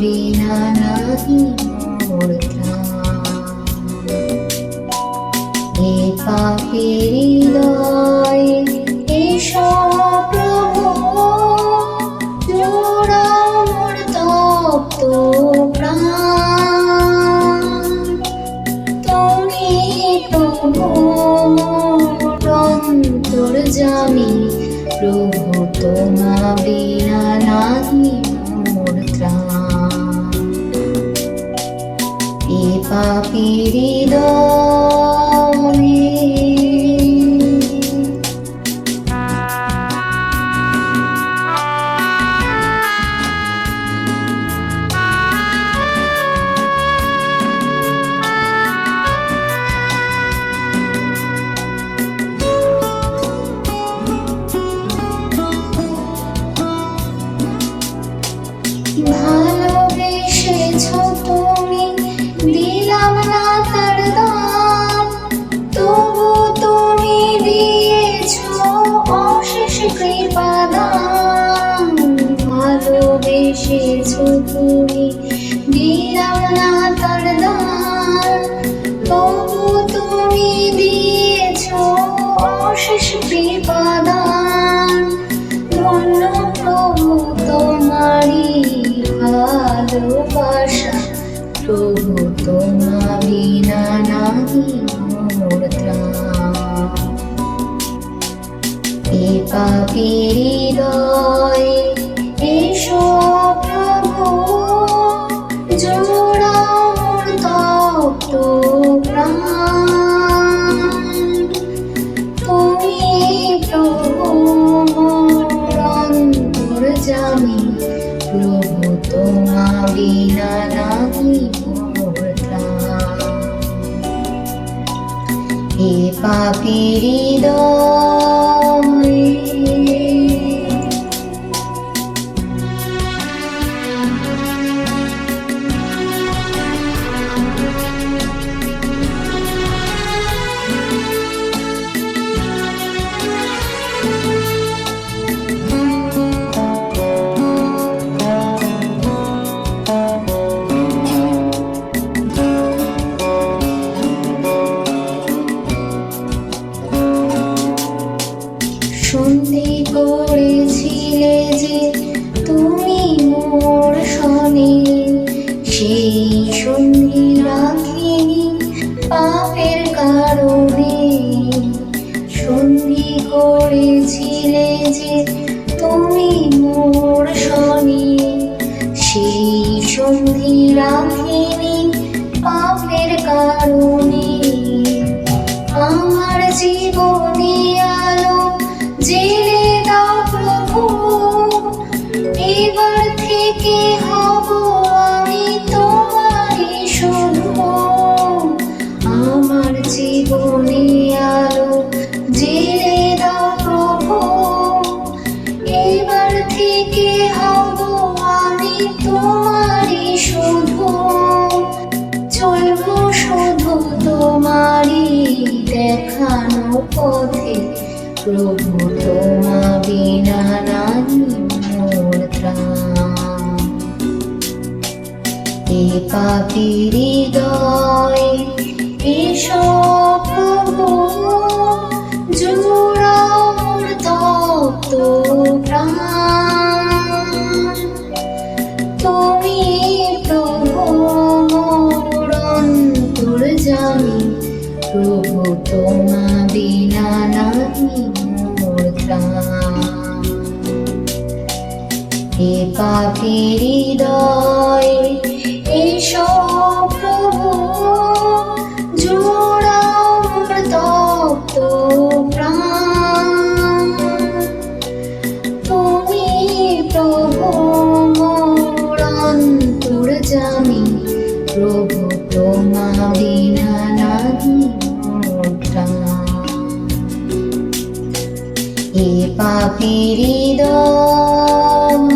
বিনা নাহি এ পাপের হৃদয় এসব প্রভু তপ্ত প্রাণ তুমি প্রভু অন্তর জামি প্রভু তোমা বিনা পাপির হৃদয়ে ভালোবেসেছ প্রভু তোমা বিনা নাহি মোর হে পাপির হৃদয়ে। করেছিলে যে তুমি মোর শনি। সেই সন্ধি দেখানো পথে প্রভু তোমা বিনা নাহি মোর এ পাপির হৃদয় এসো প্রভু জোড়া তপ্ত হে পাপির হৃদয়, এসো প্রভু, জোড়াও তপ্ত প্রাণ। তুমি প্রভু মোর অন্তর জানি প্রভু তোমা বিনা নাহি এ পাপির হৃদয়